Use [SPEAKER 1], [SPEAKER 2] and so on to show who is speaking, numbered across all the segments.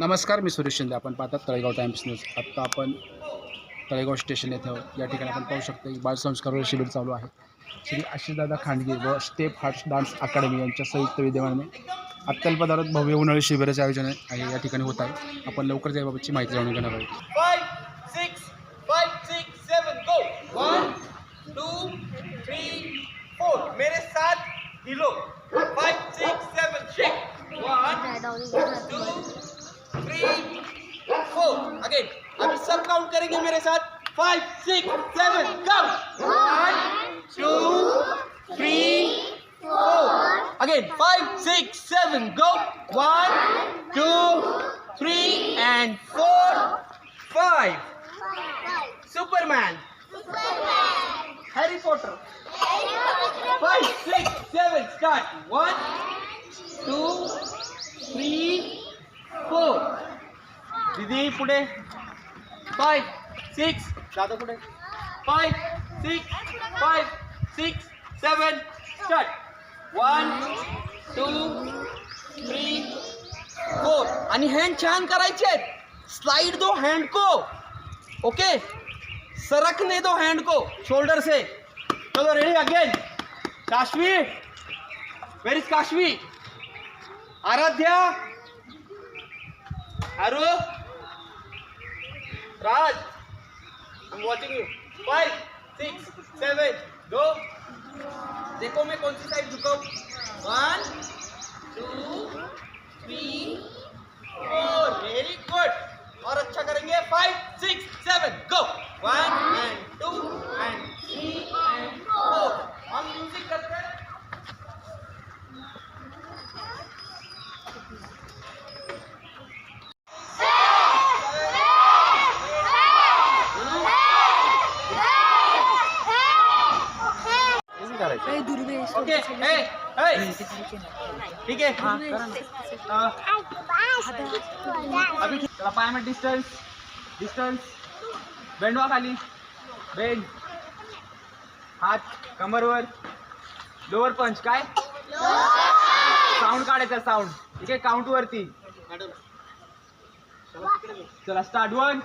[SPEAKER 1] नमस्कार मी सुरेश शिंदे. आपण पाहतात तळेगाव टाइम्स न्यूज. आत्ता आपण तळेगाव स्टेशन येथे आहोत या ठिकाणी आपण पाहू शकतो की बालसंस्कार शिबिर चालू आहे. श्री आशिषदादा खांडगे व स्टेप हार्ट डान्स अकॅडमी यांच्या संयुक्त विद्यमाने अत्यल्प दरात भव्य उन्हाळी शिबिराचे आयोजन आहे या ठिकाणी होत आहे. आपण लवकर याबाबतची माहिती जाणून घेणार आहोत.
[SPEAKER 2] मेरे साथ हिलो. फोर अगेन अभी सब काउंट करेंगे मेरे साथ five six seven count one two three four again five six seven go one two three and four five superman Harry Potter. Five six seven start one two three four दीदी पुढे. Five six दादा पुढे. Five six five six seven start one two three four आणि hand छान करायचे आहेत. Slide दो hand को. ओके सरकने दो हँड को. शोल्डर से. चलो ready again Kashvi where is Aaradhya. Aaru Raj I'm watching you. Five, six, seven, go. देखो मैं कौन सी side झुकाऊं? One two three four very good और अच्छा करेंगे. Five six seven go one and okay ए ए ठीक है अ, अभी चला पाय में डिस्टन्स डिस्टन्स बेंडवा खाली. बेंड हात कमरवर लोअर पंच काय? साऊंड काढायचा साऊंड ठीक आहे काउंट वरती. चला start one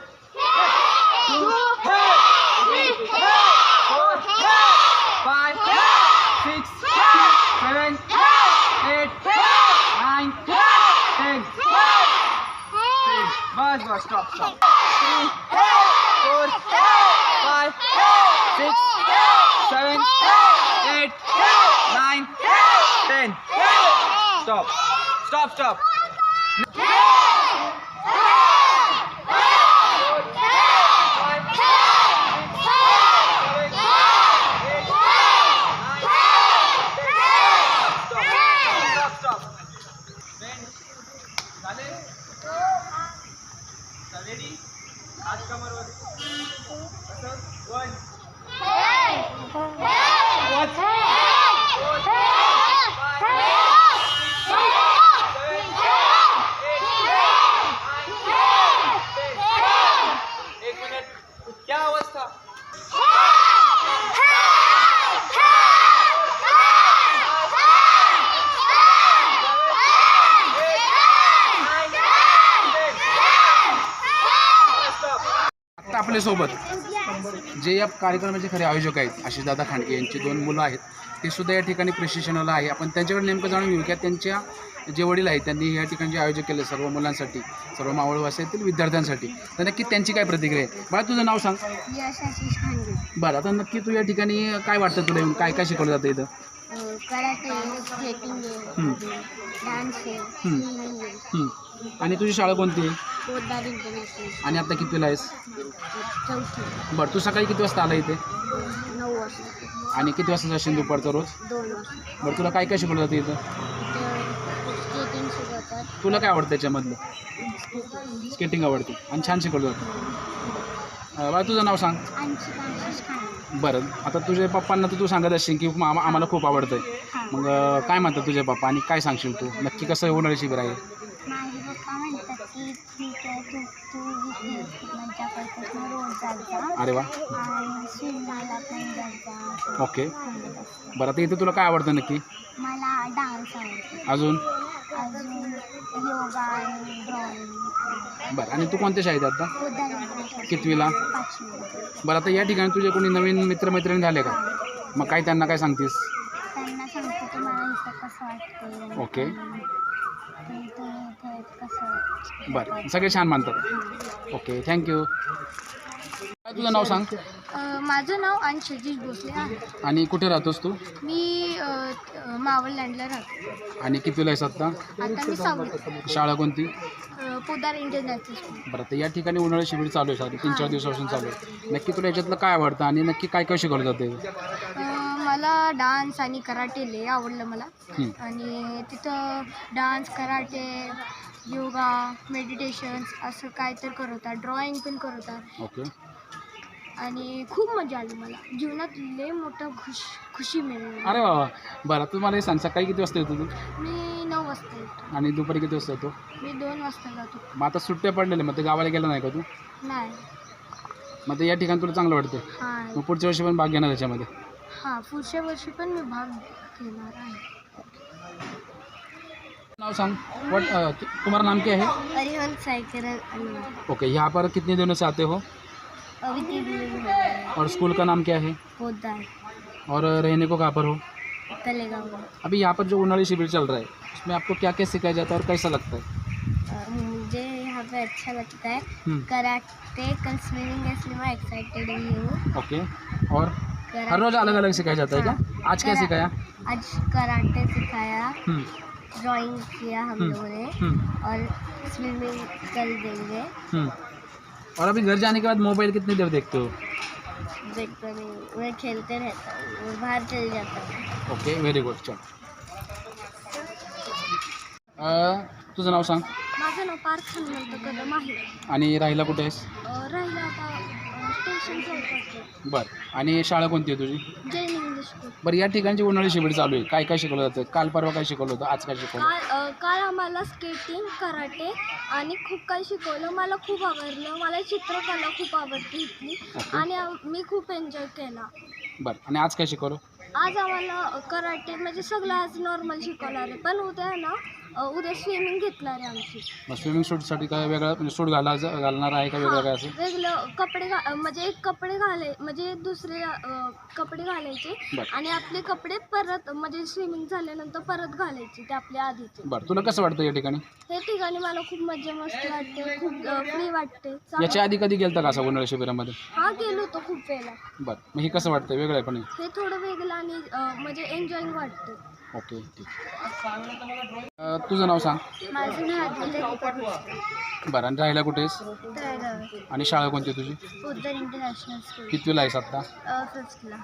[SPEAKER 2] four five six, seven, eight, nine, ten. Stop, stop. Three, four, five, six, seven, eight, nine, ten. Stop, stop, stop. झाले रेडी हात कमरवर असं वन
[SPEAKER 1] आपल्यासोबत जे या कार्यक्रमाचे खरे आयोजक आहेत आशिषदादा खांडगे यांची दोन मुलं आहेत. ते सुद्धा या ठिकाणी प्रशिक्षणाला आहे. आपण त्यांच्याकडे नेमकं जाणून घेऊ की त्यांच्या जे वडील आहेत त्यांनी या ठिकाणी जे आयोजक केले सर्व मुलांसाठी सर्व मावळवासातील विद्यार्थ्यांसाठी. तर नक्की त्यांची काय प्रतिक्रिया आहे? बाळा तुझं नाव सांग.
[SPEAKER 3] आशिष
[SPEAKER 1] बरं आता नक्की तू या ठिकाणी काय वाटतं तुला येऊन? काय काय शिकवलं जातं इथं?
[SPEAKER 3] कराटे डान्स
[SPEAKER 1] आणि तुझी शाळा कोणती?
[SPEAKER 3] इंटरनॅशनल
[SPEAKER 1] आणि आता कितवीला आहेस?
[SPEAKER 3] चौथी.
[SPEAKER 1] बरं तू सकाळी किती वाजता आला इथे?
[SPEAKER 3] नऊ वाजता.
[SPEAKER 1] आणि किती वाजता जाशील दुपारचा रोज?
[SPEAKER 3] दोन वाजता.
[SPEAKER 1] बरं तुला काय काय शिकवलं जातं इथं?
[SPEAKER 3] इथे स्केटिंग शिकवतात.
[SPEAKER 1] तुला काय आवडतं त्याच्यामधलं? स्केटिंग आवडते. आणि छान शिकवलं जातं. अं, बाळा तुझं नाव सांग.
[SPEAKER 3] आणखी आशिष खांडे
[SPEAKER 1] बरं आता तुझ्या पप्पांना तर तू सांगत असशील की आम आम्हाला खूप आवडतं आहे मग अं, काय म्हणतात तुझे पप्पा? आणि काय सांगशील तू? नक्की कसं उन्हाळी शिबिर आहे?
[SPEAKER 3] रोज
[SPEAKER 1] अरे वा.
[SPEAKER 3] आणि पण
[SPEAKER 1] ओके बरं आता इथे तुला काय आवडतं नक्की?
[SPEAKER 3] मला डान्स आवडतो.
[SPEAKER 1] अजून?
[SPEAKER 3] अजून योगा आणि ड्रॉइंग.
[SPEAKER 1] बरं आणि तू कोणत्या शाळेत आहे आता? कितवीला?
[SPEAKER 3] पाचवी
[SPEAKER 1] बरं आता या ठिकाणी तुझे कोणी नवीन मित्रमैत्रिणी झाले का? मग काय त्यांना काय सांगतेस?
[SPEAKER 3] त्यांना सांगते तुम्हाला इथं कसं वाटते
[SPEAKER 1] ओके. बरं सगळे छान मानतात. ओके थँक्यू काय तुझं नाव सांग.
[SPEAKER 3] माझं नाव अंशजीश भोसले आहे.
[SPEAKER 1] आणि कुठे राहतोस तू?
[SPEAKER 3] मी मावळ लँडला राहतो
[SPEAKER 1] आणि कितवीला आहेस आत्ता
[SPEAKER 3] आता मी
[SPEAKER 1] शाळा कोणती?
[SPEAKER 3] Podar international school.
[SPEAKER 1] बरं तर या ठिकाणी उन्हाळी शिबिर चालू आहे साधी तीन चार दिवसापासून चालू आहे. नक्की तुला याच्यातलं काय आवडतं आणि नक्की काय काय शिकवलं जाते?
[SPEAKER 3] मला डान्स आणि कराटे लय आवडलं मला. आणि तिथं डान्स कराटे योगा मेडिटेशन्स असं काय तर करवतात ड्रॉइंग पण करवतात
[SPEAKER 1] ओके.
[SPEAKER 3] आणि खूप मजा आली मला. जीवनात लय मोठं खुश खुशी मिळाली.
[SPEAKER 1] अरे वा वा. बरं तू मला हे सांग सकाळी किती वाजता येतो तू?
[SPEAKER 3] मी नऊ वाजता येतो.
[SPEAKER 1] आणि दुपारी किती वाजता येतो?
[SPEAKER 3] मी दोन वाजता जातो.
[SPEAKER 1] मग आता सुट्ट्या पडलेल्या मग ते गावाला गेला नाही का तू?
[SPEAKER 3] नाही.
[SPEAKER 1] मग ते या ठिकाणी तुला चांगलं वाटतं
[SPEAKER 3] हां.
[SPEAKER 1] मग पुढच्या वर्षी पण भाग घेणार त्याच्यामध्ये
[SPEAKER 3] हाँ पुढच्या वर्षी पण मी भाग घेणार आहे
[SPEAKER 1] नाव सांग वट तुम्हारा नाम क्या है?
[SPEAKER 3] अरिहंत सायकल
[SPEAKER 1] ओके यहाँ पर कितने दिनों से आते हो?
[SPEAKER 3] अभी तीन अविती
[SPEAKER 1] और स्कूल का नाम क्या है?
[SPEAKER 3] पोदार
[SPEAKER 1] और रहने को कहाँ पर हो?
[SPEAKER 3] तलेगाव।
[SPEAKER 1] अभी यहाँ पर जो उन्हाळी शिविर चल रहा है उसमें आपको क्या क्या सिखाया जाता है और कैसा लगता है?
[SPEAKER 3] मुझे यहाँ पे अच्छा लगता है।
[SPEAKER 1] हम्म,
[SPEAKER 3] कराटे कल स्विमिंग इसलिए मैं एक्साइटेड हूँ।
[SPEAKER 1] ओके और? हर रोज अलग अलग सिखाया जाता है क्या? आज क्या सिखाया?
[SPEAKER 3] आज कराटे सिखाया
[SPEAKER 1] हम्म,
[SPEAKER 3] ड्राइंग किया हम
[SPEAKER 1] हम्म,
[SPEAKER 3] लोगों ने
[SPEAKER 1] हम्म,
[SPEAKER 3] और स्विमिंग कल देंगे।
[SPEAKER 1] हम्म। और अभी घर जाने के बाद मोबाइल कितनी देर देखते हो?
[SPEAKER 3] देखते नहीं मैं खेलते रहता हूँ और बाहर चल जाता हूँ।
[SPEAKER 1] ओके व्हेरी गुड चल। तुझं नाव सांग।
[SPEAKER 3] माझं नाव पार्थ हनुमंत कदम आहे.
[SPEAKER 1] आणि राहिला कुठे आहेस?
[SPEAKER 3] राहिलं आता
[SPEAKER 1] बरं. आणि शाळा कोणती आहे तुझी?
[SPEAKER 3] जैन इंग्लिश स्कूल
[SPEAKER 1] बरं या ठिकाणची उन्हाळी शिबिर चालू आहे. काय काय शिकवलं जातं? काल परवा काय शिकवलं होतं? आज काय शिकवलं?
[SPEAKER 3] काल अ, काल आम्हाला स्केटिंग कराटे आणि खूप काही शिकवलं. मला खूप आवडलं. मला चित्रकला खूप आवडते इथली.
[SPEAKER 1] ओके.
[SPEAKER 3] आणि मी खूप एन्जॉय केला.
[SPEAKER 1] बरं. आणि आज काय शिकवलं?
[SPEAKER 3] आज आम्हाला कराटे म्हणजे सगळं आज नॉर्मल शिकवणार आहे. पण उद्या ना उद्या स्विमिंग घेतणार आहे आमची.
[SPEAKER 1] मग स्विमिंग सूटसाठी काय वेगळं म्हणजे सूट घाला घालणार आहे का वेगळं काय असं?
[SPEAKER 3] वेगळं कपडे घा म्हणजे एक कपडे घालाय म्हणजे दुसरे अ, कपडे घालायचे
[SPEAKER 1] बरं.
[SPEAKER 3] आणि आपले कपडे परत म्हणजे स्विमिंग झाल्यानंतर परत घालायचे ते आपल्या आधीचे.
[SPEAKER 1] बरं तुला कसं वाटतं या ठिकाणी?
[SPEAKER 3] हे ठिकाणी मला खूप मजा मस्त वाटते खूप फ्री वाटते. चांगलं
[SPEAKER 1] याच्या आधी कधी गेलता का असं उन्हाळी शिबिरामध्ये?
[SPEAKER 3] हा गेलो होतो खूप वेळा
[SPEAKER 1] बरं मग हे कसं वाटतं वेगळं आहे पण हे?
[SPEAKER 3] हे थोडं वेगळं आणि अं, म्हणजे एन्जॉईंग वाटतं.
[SPEAKER 1] ओके ठीक. अं, तुझं नाव सांग.
[SPEAKER 3] माझं नाव
[SPEAKER 1] बरं आणि राहायला कुठे आहेस?
[SPEAKER 3] तळगाव
[SPEAKER 1] आणि शाळा कोणती आहे तुझी?
[SPEAKER 3] International school.
[SPEAKER 1] कितवीला आहेस आत्ता
[SPEAKER 3] फिफ्थला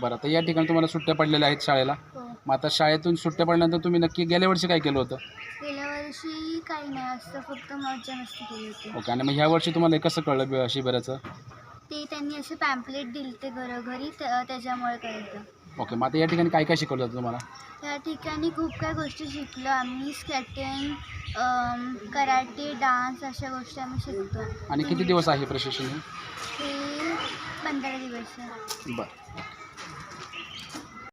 [SPEAKER 1] बरं तर या ठिकाणी तुम्हाला सुट्ट्या पडलेल्या आहेत शाळेला.
[SPEAKER 3] हो.
[SPEAKER 1] मग आता शाळेतून सुट्ट्या पडल्यानंतर तुम्ही नक्की गेल्या वर्षी काय केलं होतं?
[SPEAKER 3] गेल्या वर्षी काही नाही फक्त मस्ती केली होती.
[SPEAKER 1] ओके आणि मग ह्या वर्षी तुम्हाला हे कसं कळलं बी- शिबिराचं
[SPEAKER 3] ते त्यांनी असे पॅम्पलेट दिले ते घरोघरी त्या- त्याच्यामुळे कळतं
[SPEAKER 1] ओके मग आता या ठिकाणी काय काय शिकवलं जातं तुम्हाला?
[SPEAKER 3] त्या ठिकाणी खूप काही गोष्टी शिकलो. आम्ही स्केटिंग कराटे डान्स अशा गोष्टी आम्ही शिकतो.
[SPEAKER 1] आणि किती दिवस आहे प्रशिक्षण हे?
[SPEAKER 3] हे पंधरा दिवस आहे.
[SPEAKER 1] बरं.